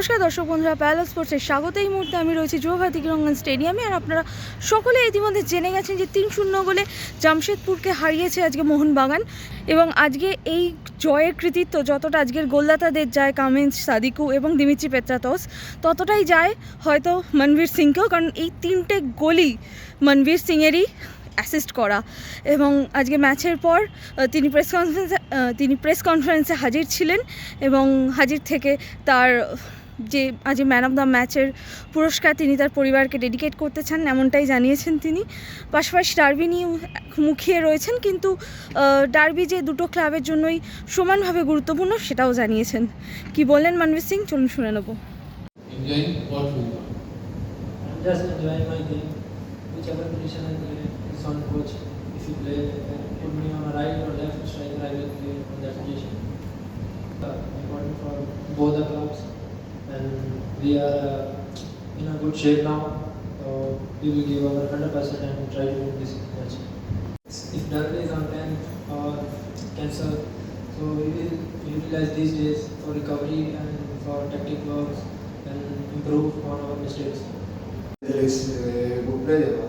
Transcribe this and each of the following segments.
নমস্কার দর্শক বন্ধুরা প্যারাল স্পোর্টসের স্বাগত। এই মুহূর্তে আমি রয়েছি যুবভারতী রঙ্গন স্টেডিয়ামে আর আপনারা সকলে ইতিমধ্যে জেনে গেছেন যে তিন শূন্য গোলে জামশেদপুরকে হারিয়েছে আজকে মোহনবাগান এবং আজকে এই জয়ের কৃতিত্ব যতটা আজকের গোলদাতাদের যায় কামিন্স, সাদিকু এবং দিমিত্রি পেত্রাতস ততটাই যায় হয়তো মনবীর সিংকেও, কারণ এই তিনটে গোলই মনবীর সিংয়েরই অ্যাসিস্ট করা। এবং আজকে ম্যাচের পর তিনি প্রেস কনফারেন্সে তিনি প্রেস কনফারেন্সে হাজির ছিলেন এবং হাজির থেকে তার যে আজ ম্যান অফ দ্য ম্যাচের পুরস্কার তিনি তার পরিবারকে ডেডিকেট করতে চান এমনটাই জানিয়েছেন তিনি। পাশাপাশি ডার্বি নিয়েও মুখিয়ে রয়েছেন কিন্তু ডার্বি যে দুটো ক্লাবের জন্যই সমানভাবে গুরুত্বপূর্ণ সেটাও জানিয়েছেন। কি বললেন মানবীর সিং? চলুন শুনে নেব। Both the club, we are uh, in a good shape now. So we will give our 100% and try to win this match. If Derby is on 10 or cancel, so we will utilize these days for recovery and for tactic works and improve on our mistakes. There is a good player.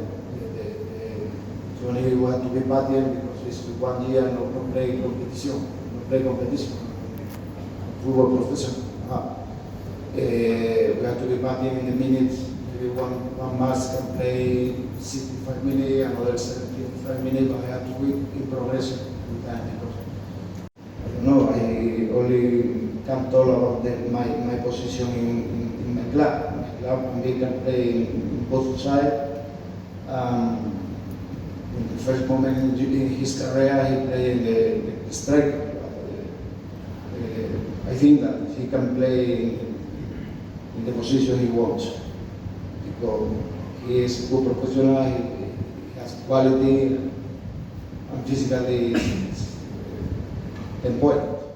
You only want to be patient because it's one year no, play competition, no play competition. Football professional. Ah. Eh, we have to be patient in the minutes. Maybe one, one match can play 65 minutes, another 75 minutes, but I have to be in progression in time because I don't know, I only can talk about the, my, my position in, in, in my club. My club, we can play in both sides. Um, in the first moment in, his career, he played in the, the striker. But, uh, uh, I think that he can play in, the position he wants because he is a good professional, he, he has quality, and physically, uh, important.